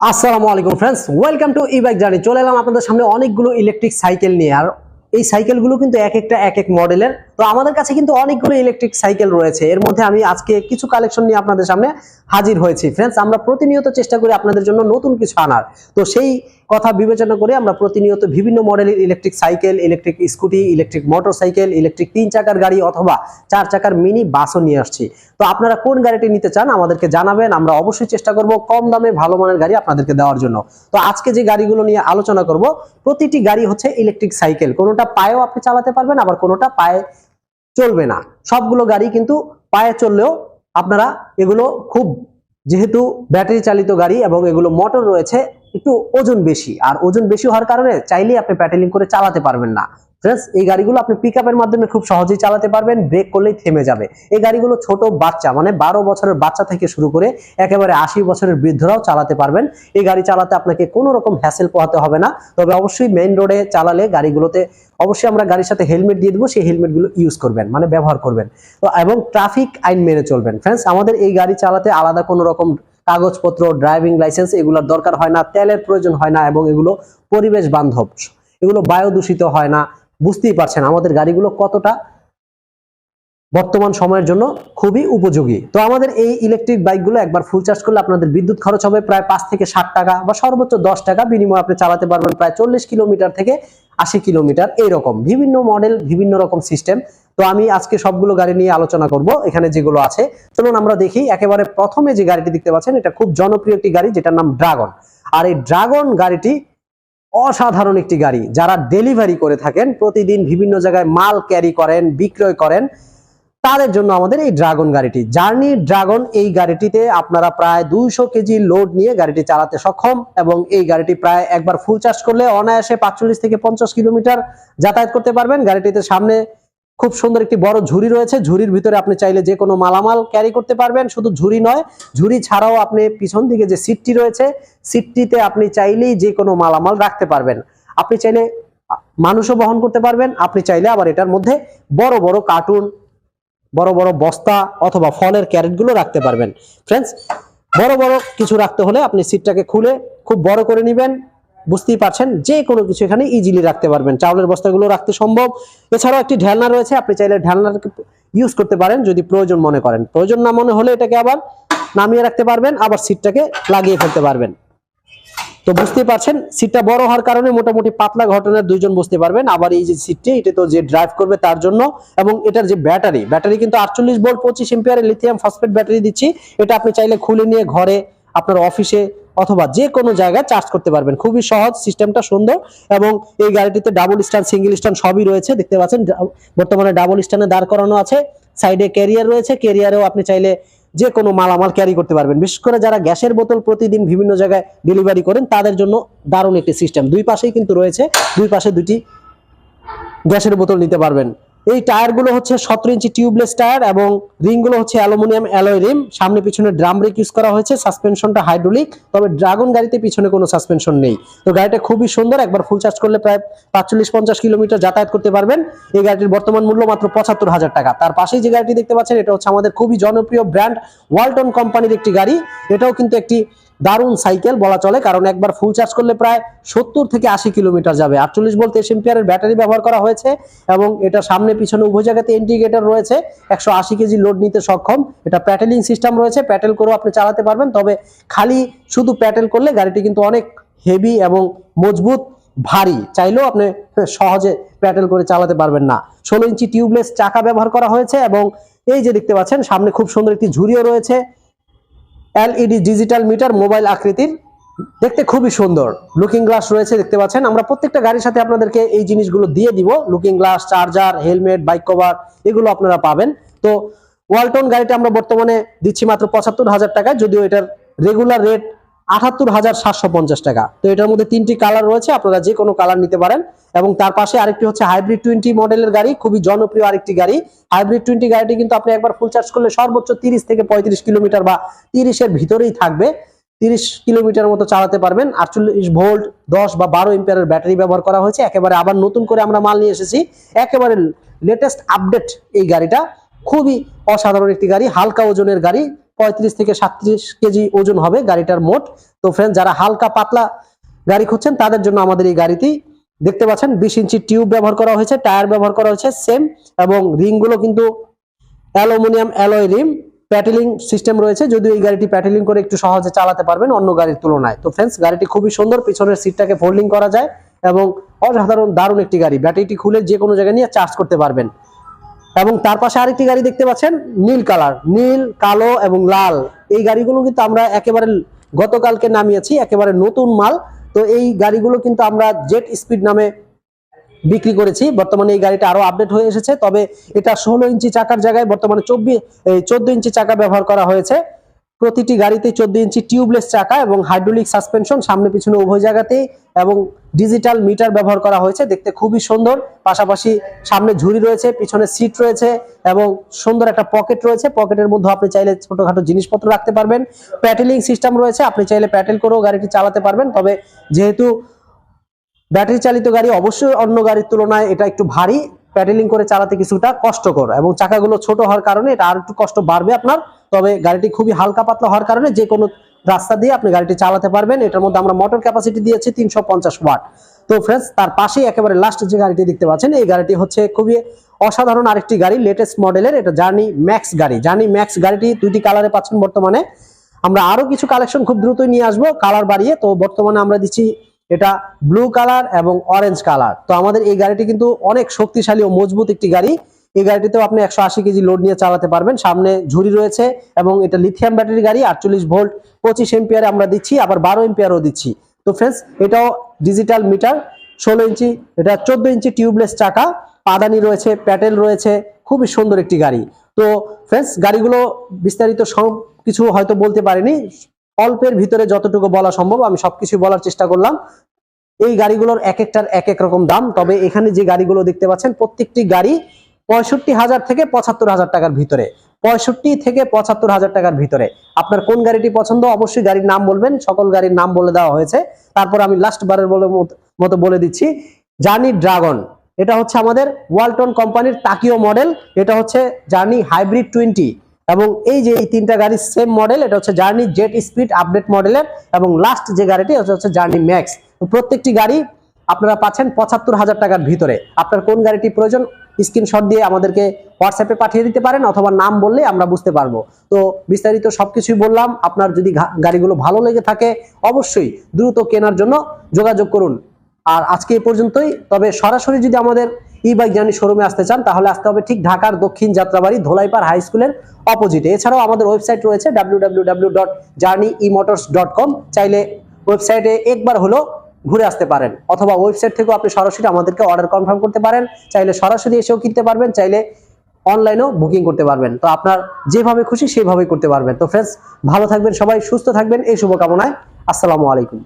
আসসালামু আলাইকুম friends welcome to e bike journey চলে এলাম আপনাদের সামনে অনেকগুলো ইলেকট্রিক সাইকেল নিয়ে। আর এই সাইকেলগুলো কিন্তু এক একটা এক এক মডেলের তো আমাদের কাছে কিন্তু অনেকগুলো ইলেকট্রিক সাইকেল রয়েছে। এর মধ্যে আমি আজকে কিছু কালেকশন নিয়ে আপনাদের সামনে হাজির হয়েছি। ফ্রেন্ডস আমরা প্রতিনিয়ত চেষ্টা করি আপনাদের জন্য নতুন কিছু আনার। তো সেই কথা বিবেচনা করে আমরা প্রতিনিয়ত বিভিন্ন মডেলের electric cycle electric scooty electric motorcycle electric তিন চাকার গাড়ি অথবা চার চাকার মিনি বাসও নিয়ে আসছি। তো আপনারা কোন গাড়িটি নিতে চান আমাদেরকে জানাবেন। আমরা অবশ্যই চেষ্টা করব কম দামে ভালো মানের গাড়ি আপনাদেরকে দেওয়ার জন্য। তো আজকে যে গাড়িগুলো নিয়ে আলোচনা করব, প্রতিটি গাড়ি হচ্ছে ইলেকট্রিক সাইকেল কোনোটা পায়েও আপনি চালাতে পারবেন, আবার কোনোটা পায়ে চলবে না। সবগুলো গাড়ি কিন্তু পায়ে চললেও আপনারা এগুলো খুব যেহেতু ব্যাটারি চালিত গাড়ি এবং এগুলো মোটর রয়েছে একটু ওজন বেশি। আর ওজন বেশি হওয়ার কারণে চাইলেই আপনি প্যাটেলিং করে চালাতে পারবেন না। ফ্রেন্ডস এই গাড়িগুলো আপনি পিক মাধ্যমে খুব সহজেই চালাতে পারবেন ব্রেক করলেই থেমে যাবে। এই গাড়িগুলো ছোট বাচ্চা মানে বারো বছরের বাচ্চা থেকে শুরু করে একেবারে আশি বছরের বৃদ্ধরাও চালাতে পারবেন। এই গাড়ি চালাতে আপনাকে কোনো রকম হ্যাসেল পোহাতে হবে না। তবে অবশ্যই মেইন রোডে চালালে গাড়িগুলোতে অবশ্যই আমরা গাড়ির সাথে হেলমেট দিয়ে দেবো, সেই হেলমেটগুলো ইউজ করবেন মানে ব্যবহার করবেন। তো, এবং ট্রাফিক আইন মেনে চলবেন। ফ্রেন্ডস আমাদের এই গাড়ি চালাতে আলাদা কোনো রকম কাগজপত্র ড্রাইভিং লাইসেন্স এগুলোর দরকার হয় না, তেলের প্রয়োজন হয় না এবং এগুলো পরিবেশ বান্ধব। এগুলো বায়ু দূষিত হয় না। বুঝতেই পারছেন আমাদের গাড়িগুলো কতটা বর্তমান সময়ের জন্য খুবই উপযোগী। তো আমাদের এই ইলেকট্রিক বাইকগুলো একবার ফুল চার্জ করলে আপনাদের বিদ্যুৎ খরচ হবে প্রায় পাঁচ থেকে ষাট টাকা বা সর্বোচ্চ দশ টাকা। বিনিময়ে আপনি চালাতে পারবেন প্রায় চল্লিশ কিলোমিটার থেকে আশি কিলোমিটার এইরকম বিভিন্ন মডেল বিভিন্ন রকম সিস্টেম তো আমি আজকে সবগুলো গাড়ি নিয়ে আলোচনা করব এখানে যেগুলো আছে। চলুন আমরা দেখি, একেবারে প্রথমে যে গাড়িটি দেখতে পাচ্ছেন, এটা খুব জনপ্রিয় একটি গাড়ি, যেটার নাম ড্রাগন আর এই ড্রাগন গাড়িটি অসাধারণ একটি গাড়ি, যারা ডেলিভারি করে থাকেন, প্রতিদিন বিভিন্ন জায়গায় মাল ক্যারি করেন, বিক্রয় করেন। তাদের জন্য আমাদের এই ড্রাগন গাড়িটি। জার্নি ড্রাগন এই গাড়িটিতে আপনারা প্রায় দুইশো কেজি লোড নিয়ে গাড়িটি চালাতে সক্ষম এবং এই গাড়িটি প্রায় একবার ফুল চার্জ করলে অনায়াসে পাঁচচল্লিশ থেকে পঞ্চাশ কিলোমিটার যাতায়াত করতে পারবেন। গাড়িটিতে সামনে খুব সুন্দর একটি বড় ঝুড়ি রয়েছে। ঝুড়ির ভিতরে আপনি চাইলে যে কোনো মালামাল ক্যারি করতে পারবেন। শুধু ঝুড়ি নয়, ঝুড়ি ছাড়াও আপনি পিছন দিকে যে সিটটি রয়েছে, সিটটিতে আপনি চাইলেই যে কোনো মালামাল রাখতে পারবেন। আপনি চাইলে মানুষও বহন করতে পারবেন। আপনি চাইলে আবার এটার মধ্যে বড় বড় কার্টুন বড় বড় বস্তা অথবা ফলের ক্যারেটগুলো রাখতে পারবেন। ফ্রেন্ডস বড় বড় কিছু রাখতে হলে আপনি সিটটাকে খুলে খুব বড় করে নেবেন। বুঝতেই পারছেন? যে কোনো কিছু এখানে ইজিলি রাখতে পারবেন। চাউলের বস্তাগুলো রাখতে সম্ভব। এছাড়াও একটি ঢেলনা রয়েছে। আপনি চাইলে ঢেলনাকে ইউজ করতে পারেন যদি প্রয়োজন মনে করেন। প্রয়োজন না মনে হলে এটাকে আবার নামিয়ে রাখতে পারবেন, আবার সিটটাকে লাগিয়ে ফেলতে পারবেন। তো বুঝতেই পারছেন, সিটটা বড় হওয়ার কারণে মোটামুটি পাতলা ঘটনার দুইজন বুঝতে পারবেন। আবার এই যে সিটটি, এটা তো যে ড্রাইভ করবে তার জন্য, এবং এটার যে ব্যাটারি ব্যাটারি কিন্তু আটচল্লিশ ভোল্ট পঁচিশ এম্পিয়ারের লিথিয়াম ফসফেট ব্যাটারি দিচ্ছি। এটা আপনি চাইলে খুলে নিয়ে ঘরে আপনার অফিসে অথবা যে কোনো জায়গায় চার্জ করতে পারবেন। খুবই সহজ সিস্টেমটা সুন্দর, এবং এই গাড়িটিতে ডাবল স্ট্যান্ড সিঙ্গেল স্ট্যান্ড সবই রয়েছে। দেখতে পাচ্ছেন, বর্তমানে ডাবল স্ট্যান্ডে দাঁড় করানো আছে। সাইডে ক্যারিয়ার রয়েছে। ক্যারিয়ারেও আপনি চাইলে যে কোনো মালামাল ক্যারি করতে পারবেন। বিশেষ করে যারা গ্যাসের বোতল প্রতিদিন বিভিন্ন জায়গায় ডেলিভারি করেন, তাদের জন্য দারুণ একটি সিস্টেম দুই পাশেই কিন্তু রয়েছে, দুই পাশে দুটি গ্যাসের বোতল নিতে পারবেন। এই টায়ারগুলো হচ্ছে সতেরো ইঞ্চি টিউবলেস টায়ার এবং রিংগুলো হচ্ছে অ্যালুমিনিয়াম অ্যালয় রিম। সামনে পিছনে ড্রাম ব্রেক ইউজ করা হয়েছে, সাসপেনশনটা হাইড্রোলিক। তবে ড্রাগন গাড়িতে পিছনে কোনো সাসপেনশন নেই। তো গাড়িটা খুবই সুন্দর, একবার ফুল চার্জ করলে প্রায় পাঁচচল্লিশ পঞ্চাশ কিলোমিটার যাতায়াত করতে পারবেন। এই গাড়িটির বর্তমান মূল্য মাত্র পঁচাত্তর হাজার টাকা। তার পাশেই যে গাড়িটি দেখতে পাচ্ছেন, এটা হচ্ছে আমাদের খুবই জনপ্রিয় ব্র্যান্ড ওয়ালটন কোম্পানির একটি গাড়ি। এটাও কিন্তু একটি দারুণ সাইকেল বলা চলে, কারণ একবার ফুল চার্জ করলে প্রায় সত্তর থেকে আশি কিলোমিটার যাবে। আটচল্লিশ বলতে এম্পিয়ারের ব্যাটারি ব্যবহার করা হয়েছে এবং এটা সামনে পিছনে উভয় জায়গাতে ইন্ডিকেটর রয়েছে, একশো আশি কেজি লোড নিতে সক্ষম। এটা প্যাটেলিং সিস্টেম রয়েছে প্যাটেল করেও আপনি চালাতে পারবেন, তবে খালি শুধু প্যাটেল করলে গাড়িটি কিন্তু অনেক হেভি এবং মজবুত, ভারী। চাইলেও আপনি সহজে প্যাটেল করে চালাতে পারবেন না। ষোলো ইঞ্চি টিউবলেস চাকা ব্যবহার করা হয়েছে এবং এই যে দেখতে পাচ্ছেন, সামনে খুব সুন্দর একটি ঝুড়িও রয়েছে। এলইডি ডিজিটাল মিটার মোবাইল আকৃতির। দেখতে খুবই সুন্দর। লুকিং গ্লাস রয়েছে, দেখতে পাচ্ছেন। আমরা প্রত্যেকটা গাড়ির সাথে আপনাদেরকে এই জিনিসগুলো দিয়ে দিব। Looking glass charger helmet bike cover এগুলো আপনারা পাবেন। তো ওয়ালটন গাড়িটা আমরা বর্তমানে দিচ্ছি মাত্র পঁচাত্তর হাজার টাকায়, যদিও এটার রেগুলার রেট আটাত্তর হাজার সাতশো পঞ্চাশ টাকা। তো এটার মধ্যে তিনটি কালার রয়েছে, আপনারা যে কোনো কালার নিতে পারেন। এবং তার পাশে আরেকটি হচ্ছে হাইব্রিড টোয়েন্টি মডেলের গাড়ি, খুবই জনপ্রিয় আরেকটি গাড়ি। হাইব্রিড টোয়েন্টি গাড়িটি কিন্তু আপনি একবার ফুল চার্জ করলে সর্বোচ্চ তিরিশ থেকে পঁয়ত্রিশ কিলোমিটার বা তিরিশের ভিতরেই থাকবে। তিরিশ কিলোমিটার মতো চালাতে পারবেন। আটচল্লিশ ভোল্ট, দশ বা বারো এম্পিয়ারের ব্যাটারি ব্যবহার করা হয়েছে। একেবারে আবার নতুন করে আমরা মাল নিয়ে এসেছি। একেবারে লেটেস্ট আপডেট এই গাড়িটা। খুবই অসাধারণ একটি গাড়ি, হালকা ওজনের গাড়ি। পঁয়ত্রিশ থেকে সাতত্রিশ কেজি ওজন হবে গাড়িটার মোট। তো ফ্রেন্ড যারা হালকা পাতলা গাড়ি খুঁজছেন, তাদের জন্য আমাদের এই গাড়িটি দেখতে পাচ্ছেন, বিশ ইঞ্চি টিউব ব্যবহার করা হয়েছে টায়ার ব্যবহার করা হয়েছে সেম এবং রিংগুলো কিন্তু aluminium alloy rim pedalling system রয়েছে। যদিও এই গাড়িটি প্যাটেলিং করে একটু সহজে চালাতে পারবেন অন্য গাড়ির তুলনায়। তো ফ্রেন্ডস গাড়িটি খুবই সুন্দর, পিছনের সিটটাকে ফোল্ডিং করা যায়, এবং অসাধারণ, দারুণ একটি গাড়ি। ব্যাটারিটি খুলে যে কোনো জায়গায় নিয়ে চার্জ করতে পারবেন। এবং তার পাশে আরেকটি গাড়ি দেখতে পাচ্ছেন, নীল কালার, নীল, কালো এবং লাল। এই গাড়িগুলো কিন্তু আমরা একেবারে গতকালকে নামিয়েছি, একেবারে নতুন মাল। তো এই গাড়িগুলো কিন্তু আমরা জেট স্পিড নামে বিক্রি করেছি। বর্তমানে এই গাড়িটা আরও আপডেট হয়ে এসেছে, তবে এটা ষোলো ইঞ্চি চাকার জায়গায় বর্তমানে চব্বিশ চোদ্দ ইঞ্চি চাকা ব্যবহার করা হয়েছে। প্রতিটি গাড়িতে চোদ্দ ইঞ্চি টিউবলেস চাকা এবং হাইড্রোলিক সাসপেনশন সামনে পিছনে উভয় জায়গাতেই এবং ডিজিটাল মিটার ব্যবহার করা হয়েছে। দেখতে খুবই সুন্দর। পাশাপাশি সামনে ঝুড়ি রয়েছে, পিছনে সিট রয়েছে এবং সুন্দর একটা পকেট রয়েছে। পকেটের মধ্যে আপনি চাইলে ছোটখাটো জিনিসপত্র রাখতে পারবেন। প্যাটেলিং সিস্টেম রয়েছে, আপনি চাইলে প্যাটেল করেও গাড়িটি চালাতে পারবেন। তবে যেহেতু ব্যাটারি চালিত গাড়ি অবশ্যই অন্য গাড়ির তুলনায় এটা একটু ভারী। প্যাডেলিং করে চালাতে কিছুটা কষ্টকর এবং চাকাগুলো ছোট হওয়ার কারণে এটা আর একটু কষ্ট বাড়বে আপনার। তবে গাড়িটি খুবই হালকা পাতলা হওয়ার কারণে যে কোনো রাস্তা দিয়ে আপনি গাড়িটি চালাতে পারবেন। এটার মধ্যে আমরা মোটর ক্যাপাসিটি দিয়েছি তিনশো পঞ্চাশ ওয়াট তো ফ্রেন্ডস তার পাশেই একেবারে লাস্ট যে গাড়িটি দেখতে পাচ্ছেন, এই গাড়িটি হচ্ছে খুবই অসাধারণ আরেকটি গাড়ি লেটেস্ট মডেলের এটা জার্নি ম্যাক্স গাড়ি। জার্নি ম্যাক্স গাড়িটি দুইটি কালারে পাচ্ছেন বর্তমানে। আমরা আরও কিছু কালেকশন খুব দ্রুতই নিয়ে আসব কালার বাড়িয়ে। তো বর্তমানে আমরা দিচ্ছি এটা ব্লু কালার এবং অরেঞ্জ কালার তো আমাদের এই গাড়িটি কিন্তু অনেক শক্তিশালী ও মজবুত একটি গাড়ি। এই গাড়িটিতেও আপনি একশো আশি কেজি লোড নিয়ে চালাতে পারবেন। সামনে ঝুড়ি রয়েছে এবং এটা লিথিয়াম ব্যাটারি গাড়ি, আটচল্লিশ ভোল্ট পঁচিশ এম্পিয়ারে আমরা দিচ্ছি, আবার বারো এম্পিয়ারও দিচ্ছি। তো ফ্রেন্ডস এটাও ডিজিটাল মিটার ষোলো ইঞ্চি, এটা চোদ্দ ইঞ্চি টিউবলেস চাকা, পাদানি রয়েছে প্যাটেল রয়েছে, খুবই সুন্দর একটি গাড়ি। তো ফ্রেন্ডস গাড়িগুলো বিস্তারিত সব কিছু হয়তো বলতে পারিনি অল্পের ভিতরে যতটুকু বলা সম্ভব, আমি সবকিছু বলার চেষ্টা করলাম। এই গাড়িগুলোর এক একটার এক এক রকম দাম, তবে এখানে যে গাড়িগুলো দেখতে পাচ্ছেন, প্রত্যেকটি গাড়ি পঁয়ষট্টি হাজার থেকে পঁচাত্তর হাজার টাকার ভিতরে। পঁয়ষট্টি থেকে পঁচাত্তর হাজার টাকার ভিতরে। আপনার কোন গাড়িটি পছন্দ, অবশ্যই গাড়ির নাম বলবেন, সকল গাড়ির নাম বলে দেওয়া হয়েছে। তারপর আমি লাস্ট বারের বলে মতো বলে দিচ্ছি জার্নি ড্রাগন এটা হচ্ছে আমাদের ওয়ালটন কোম্পানির তাকিও মডেল এটা হচ্ছে জার্নি হাইব্রিড টোয়েন্টি এবং এই যে এই তিনটা গাড়ির সেম মডেল এটা হচ্ছে জার্নি জেট স্পিড আপডেট মডেলের এবং লাস্ট যে গাড়িটি, এটা হচ্ছে জার্নি ম্যাক্স প্রত্যেকটি গাড়ি আপনারা পাচ্ছেন পঁচাত্তর হাজার টাকার ভিতরে। আপনার কোন গাড়িটি প্রয়োজন স্ক্রিনশট দিয়ে আমাদেরকে হোয়াটসঅ্যাপে পাঠিয়ে দিতে পারেন, অথবা নাম বললে আমরা বুঝতে পারব। তো বিস্তারিত সবকিছুই বললাম, আপনার যদি গাড়িগুলো ভালো লেগে থাকে, অবশ্যই দ্রুত কেনার জন্য যোগাযোগ করুন। আর আজকে এই পর্যন্তই, তবে সরাসরি যদি আমাদের ই বাইক জার্নি শোরুমে আসতে চান, তাহলে আসতে হবে ঠিক ঢাকার দক্ষিণ যাত্রাবাড়ি ধোলাইপাড় হাই স্কুলের অপোজিটে। এছাড়াও আমাদের ওয়েবসাইট রয়েছে W dot journey e motors dot com চাইলে ওয়েবসাইটে একবার হলো ঘুরে আসতে পারেন, অথবা ওয়েবসাইট থেকেও আপনি সরাসরি আমাদেরকে অর্ডার কনফার্ম করতে পারেন, চাইলে সরাসরি এসেও কিনতে পারবেন, চাইলে অনলাইনেও বুকিং করতে পারবেন। তো আপনার যেভাবে খুশি সেভাবেই করতে পারবেন। তো ফ্রেন্ডস ভালো থাকবেন সবাই, সুস্থ থাকবেন, এই শুভকামনায়। আসসালামু আলাইকুম।